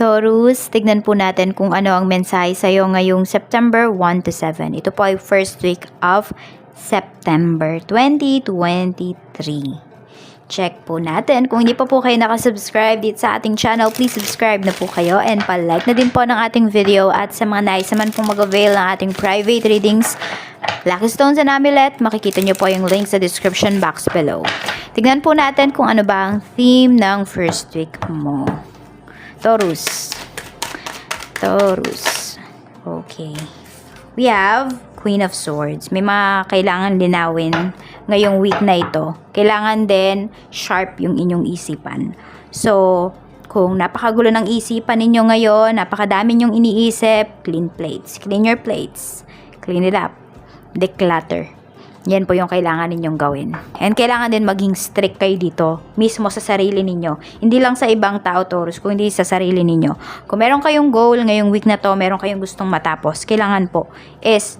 Taurus, tignan po natin kung ano ang mensahe sa'yo ngayong September 1 to 7. Ito po ay first week of September 2023. Check po natin. Kung hindi pa po kayo nakasubscribe dito sa ating channel, please subscribe na po kayo and palike na din po ng ating video at sa mga nais naman pong mag-avail ng ating private readings, Lucky Stones and Amulet, makikita nyo po yung link sa description box below. Tignan po natin kung ano ba ang theme ng first week mo. Taurus. Taurus. Okay. We have Queen of Swords. May mga kailangan linawin ngayong week na ito. Kailangan din sharp yung inyong isipan. So, kung napakagulo ng isipan ninyo ngayon, napakadami nyong iniisip, clean plates. Clean your plates. Clean it up. Declutter. Yan po yung kailangan ninyong gawin. And kailangan din maging strict kayo dito, mismo sa sarili ninyo. Hindi lang sa ibang tao, Taurus, kung hindi sa sarili ninyo. Kung meron kayong goal ngayong week na to, meron kayong gustong matapos, kailangan po is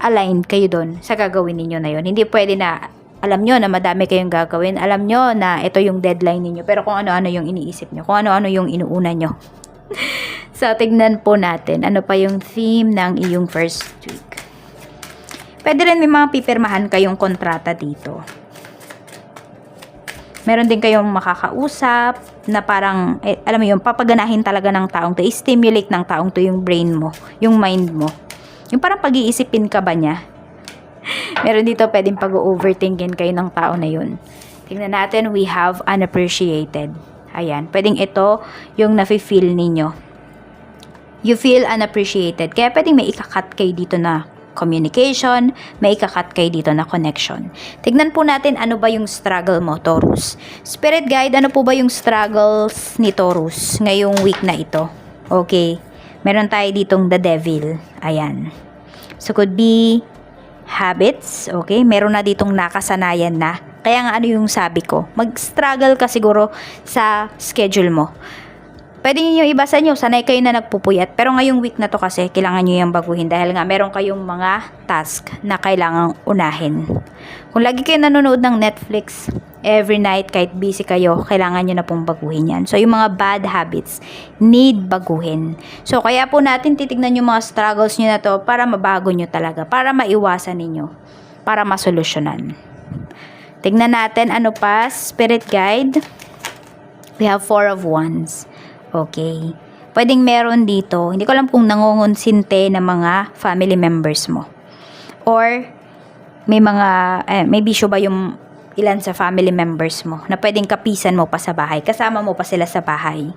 align kayo doon sa gagawin ninyo na yon. Hindi pwede na alam nyo na madami kayong gagawin. Alam nyo na ito yung deadline ninyo. Pero kung ano-ano yung iniisip nyo. Kung ano-ano yung inuuna nyo. so, tignan po natin. Ano pa yung theme ng iyong first week. Pwede rin may mga pipirmahan kayong kontrata dito. Meron din kayong makakausap na parang, eh, alam mo yun, papaganahin talaga ng taong to, stimulate ng taong to yung brain mo, yung mind mo. Yung parang pag-iisipin ka ba niya? Meron dito pwedeng pag-overthinkin kayo ng tao na yun. Tingnan natin, we have unappreciated. Ayan, pwedeng ito yung nafe-feel ninyo. You feel unappreciated. Kaya pwedeng may ikakat kayo dito na communication, may ikakat kayo dito na connection. Tignan po natin ano ba yung struggle mo, Taurus. Spirit guide, ano po ba yung struggles ni Taurus ngayong week na ito? Okay. Meron tayo ditong the devil. Ayan. So could be habits, okay? Meron na ditong nakasanayan na. Kaya nga ano yung sabi ko, mag-struggle ka siguro sa schedule mo. Pwede niyo iba sa sanay kayo na nagpupuyat. Pero ngayong week na to kasi, kailangan niyo yung baguhin dahil nga meron kayong mga task na kailangang unahin. Kung lagi kayo nanonood ng Netflix, every night, kahit busy kayo, kailangan nyo na pong baguhin yan. So, yung mga bad habits, need baguhin. So, kaya po natin titignan yung mga struggles nyo na to para mabago nyo talaga, para maiwasan ninyo, para masolusyonan. Tignan natin ano pa, spirit guide. We have four of wands. Okay. Pwedeng meron dito, hindi ko alam kung nangungonsinte ng mga family members mo. Or, may mga, eh, may bisyo ba yung ilan sa family members mo na pwedeng kapisan mo pa sa bahay, kasama mo pa sila sa bahay.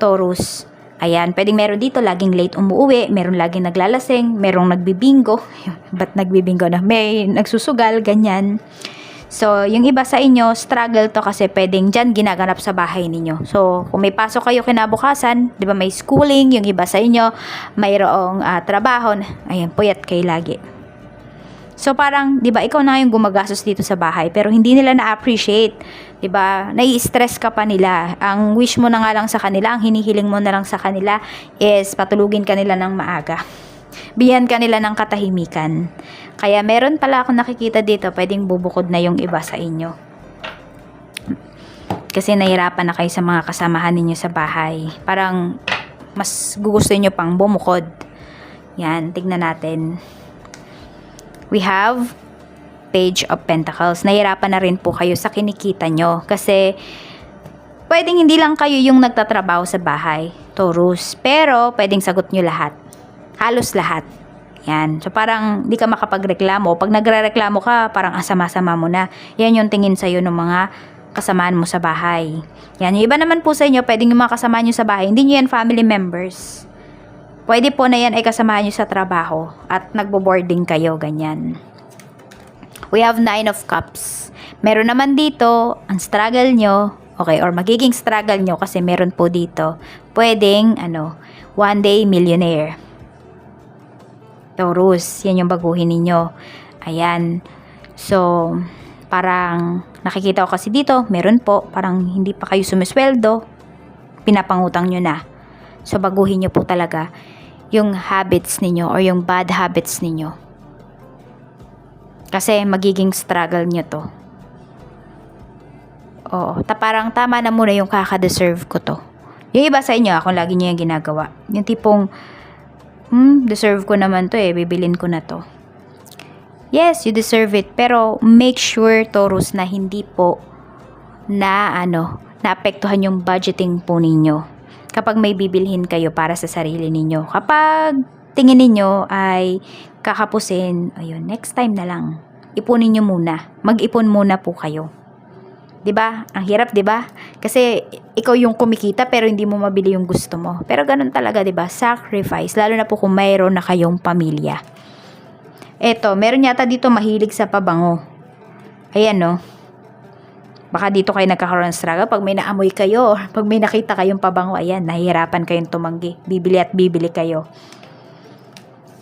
Taurus, ayan, pwedeng meron dito, laging late umuwi, meron laging naglalasing, merong nagbibingo, ba't nagbibingo na, may nagsusugal, ganyan. So, yung iba sa inyo, struggle to kasi pwedeng dyan ginaganap sa bahay ninyo. So, kung may pasok kayo kinabukasan, di ba may schooling, yung iba sa inyo, mayroong uh, trabaho, ayan, puyat kayo lagi. So parang, 'di ba, ikaw na yung gumagastos dito sa bahay pero hindi nila na-appreciate, 'di ba? Nai-stress ka pa nila. Ang wish mo na nga lang sa kanila, ang hinihiling mo na lang sa kanila is patulugin ka nila ng maaga. Biyan ka nila ng katahimikan. Kaya meron pala akong nakikita dito, pwedeng bubukod na yung iba sa inyo. Kasi nahirapan na kayo sa mga kasamahan ninyo sa bahay. Parang mas gugustuhin nyo pang bumukod. Yan, tignan natin we have Page of Pentacles. Nahirapan na rin po kayo sa kinikita nyo kasi pwedeng hindi lang kayo yung nagtatrabaho sa bahay, Taurus, pero pwedeng sagot nyo lahat. Halos lahat. Yan. So parang di ka makapagreklamo. Pag nagre-reklamo ka, parang asama-sama mo na. Yan yung tingin sa'yo ng mga kasamaan mo sa bahay. Yan. Yung iba naman po sa inyo, pwedeng yung mga kasamaan nyo sa bahay. Hindi nyo yan family members. Pwede po na yan ay kasamahan nyo sa trabaho at nagbo-boarding kayo, ganyan. We have nine of cups. Meron naman dito, ang struggle nyo, okay, or magiging struggle nyo kasi meron po dito, pwedeng, ano, one day millionaire. Taurus, yan yung baguhin ninyo. Ayan. So, parang nakikita ko kasi dito, meron po, parang hindi pa kayo sumisweldo, pinapangutang nyo na. So, baguhin nyo po talaga yung habits ninyo or yung bad habits ninyo. Kasi magiging struggle nyo to. Oo, ta parang tama na muna yung kakadeserve ko to. Yung iba sa inyo, ako lagi niyo yung ginagawa. Yung tipong, hmm, deserve ko naman to eh, bibilin ko na to. Yes, you deserve it. Pero make sure, Taurus, na hindi po na ano, naapektuhan yung budgeting po ninyo. Kapag may bibilhin kayo para sa sarili ninyo. Kapag tingin ninyo ay kakapusin, ayun, next time na lang. Ipunin nyo muna. Mag-ipon muna po kayo. 'Di ba? Ang hirap, 'di ba? Kasi ikaw yung kumikita pero hindi mo mabili yung gusto mo. Pero ganun talaga, 'di ba? Sacrifice lalo na po kung mayroon na kayong pamilya. Eto, meron yata dito mahilig sa pabango. Ayan, no. Baka dito kayo nagkakaroon ng struggle pag may naamoy kayo pag may nakita kayong pabango, ayan, nahihirapan kayong tumanggi. Bibili at bibili kayo.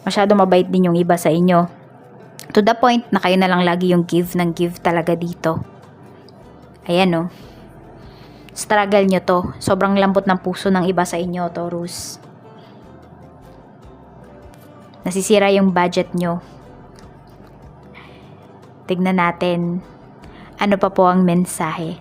Masyado mabait din yung iba sa inyo. To the point na kayo na lang lagi yung give ng give talaga dito. Ayan, no. Struggle nyo to. Sobrang lambot ng puso ng iba sa inyo, Taurus. Nasisira yung budget nyo. Tignan natin. Ano pa po ang mensahe?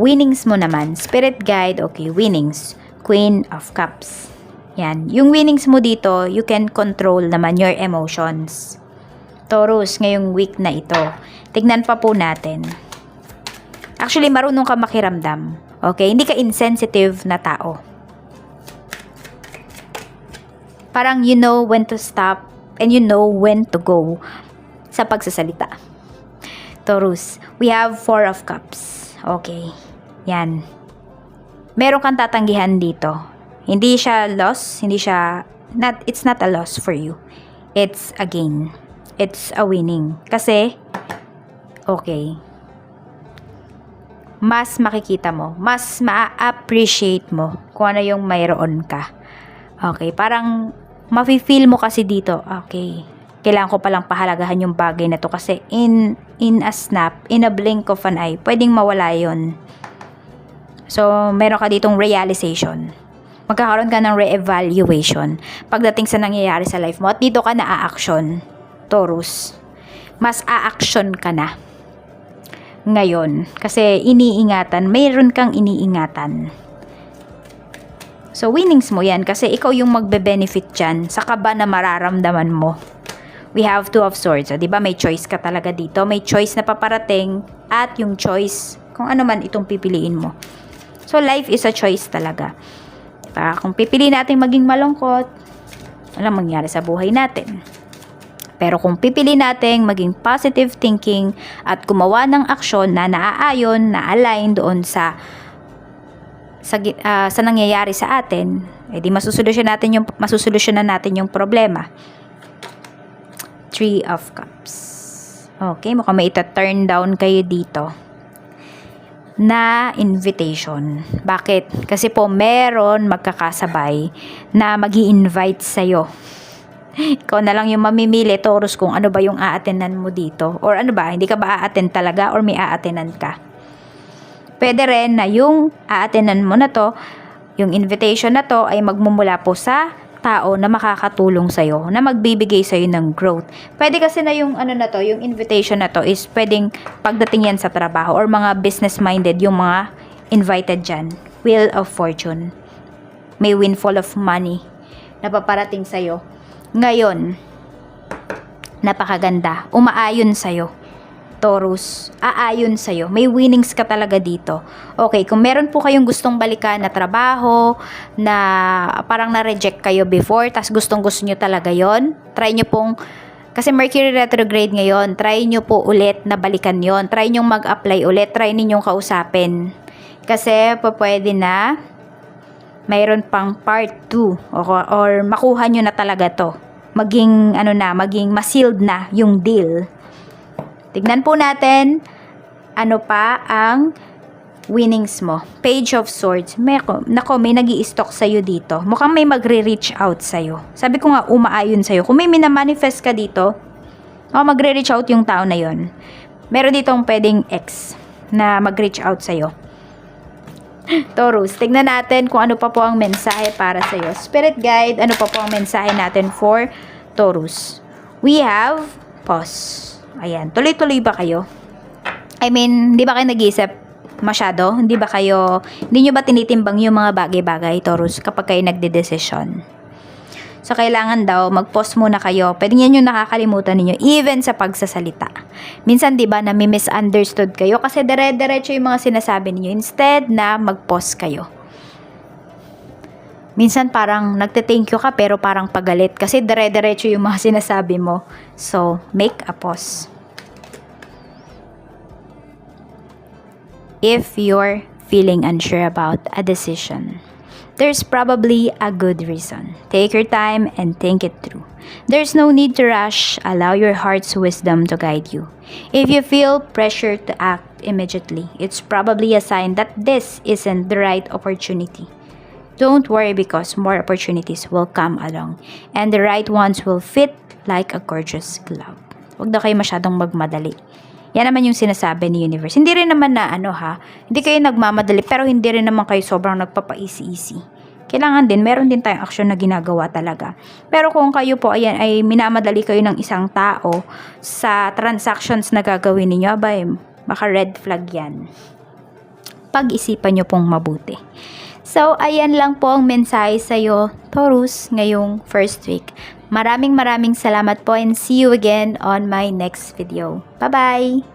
Winnings mo naman. Spirit guide, okay, winnings. Queen of Cups. Yan. Yung winnings mo dito, you can control naman your emotions. Taurus, ngayong week na ito. Tignan pa po natin. Actually, marunong ka makiramdam. Okay? Hindi ka insensitive na tao. Parang you know when to stop and you know when to go sa pagsasalita. Taurus, we have Four of Cups. Okay. Yan. Meron kang tatanggihan dito. Hindi siya loss, hindi siya not it's not a loss for you. It's a gain. It's a winning. Kasi okay. Mas makikita mo, mas ma-appreciate mo kung ano yung mayroon ka. Okay, parang mafe-feel mo kasi dito, okay, kailangan ko palang pahalagahan yung bagay na to kasi in in a snap, in a blink of an eye, pwedeng mawala yon. So, meron ka ditong realization. Magkakaroon ka ng re-evaluation pagdating sa nangyayari sa life mo at dito ka na a-action, Taurus. Mas a-action ka na ngayon kasi iniingatan, mayroon kang iniingatan. So, winnings mo yan kasi ikaw yung magbe-benefit dyan sa kaba na mararamdaman mo. We have two of swords. So, di ba may choice ka talaga dito? May choice na paparating at yung choice kung ano man itong pipiliin mo. So, life is a choice talaga. Diba? Kung pipili natin maging malungkot, walang mangyari sa buhay natin. Pero kung pipili natin maging positive thinking at gumawa ng aksyon na naaayon, na align doon sa sa, ah, sa nangyayari sa atin, edi masusolusyon natin yung masusolusyonan natin yung problema. Three of Cups. Okay, mukhang may ita-turn down kayo dito na invitation. Bakit? Kasi po meron magkakasabay na mag invite sa'yo. Ikaw na lang yung mamimili, Taurus, kung ano ba yung aatenan mo dito. Or ano ba, hindi ka ba aaten talaga or may aatenan ka. Pwede rin na yung aatenan mo na to, yung invitation na to ay magmumula po sa tao na makakatulong sa'yo, na magbibigay sa'yo ng growth. Pwede kasi na yung ano na to, yung invitation na to is pwedeng pagdating yan sa trabaho or mga business-minded, yung mga invited dyan. Wheel of Fortune. May windfall of money na paparating sa'yo. Ngayon, napakaganda. Umaayon sa'yo. Taurus, aayon sa'yo. May winnings ka talaga dito. Okay, kung meron po kayong gustong balikan na trabaho, na parang na-reject kayo before, tas gustong gusto nyo talaga yon try nyo pong, kasi Mercury retrograde ngayon, try nyo po ulit na balikan yon Try nyo mag-apply ulit, try ninyong kausapin. Kasi po pwede na mayroon pang part 2 or, or makuha nyo na talaga to. Maging ano na, maging ma-sealed na yung deal. Tignan po natin ano pa ang winnings mo. Page of Swords. May, nako, may nag stock sa'yo dito. Mukhang may magre-reach out sa'yo. Sabi ko nga, umaayon sa'yo. Kung may minamanifest ka dito, o magre-reach out yung tao na yon. Meron ditong pwedeng X na mag-reach out sa'yo. Taurus, tignan natin kung ano pa po ang mensahe para sa'yo. Spirit guide, ano pa po ang mensahe natin for Taurus. We have pause. Ayan, tuloy-tuloy ba kayo? I mean, di ba kayo nag-iisip, masyado? Hindi ba kayo, hindi nyo ba tinitimbang yung mga bagay-bagay, Taurus, kapag kayo nagde-desisyon? So, kailangan daw, mag-pause muna kayo. Pwede yan yung nakakalimutan ninyo, even sa pagsasalita. Minsan, di ba, nami-misunderstood kayo kasi dire-diretso yung mga sinasabi ninyo. Instead na mag-pause kayo. Minsan parang nagte-thank you ka pero parang pagalit kasi dire-diretso yung mga sinasabi mo. So, make a pause. If you're feeling unsure about a decision, there's probably a good reason. Take your time and think it through. There's no need to rush. Allow your heart's wisdom to guide you. If you feel pressure to act immediately, it's probably a sign that this isn't the right opportunity. Don't worry because more opportunities will come along and the right ones will fit like a gorgeous glove. Huwag na kayo masyadong magmadali. Yan naman yung sinasabi ni Universe. Hindi rin naman na ano ha, hindi kayo nagmamadali pero hindi rin naman kayo sobrang nagpapa-easy-easy. Kailangan din, meron din tayong aksyon na ginagawa talaga. Pero kung kayo po ayan, ay minamadali kayo ng isang tao sa transactions na gagawin ninyo, abay, baka red flag yan. Pag-isipan nyo pong mabuti. So, ayan lang po ang mensahe sa'yo, Taurus, ngayong first week. Maraming maraming salamat po and see you again on my next video. Bye-bye!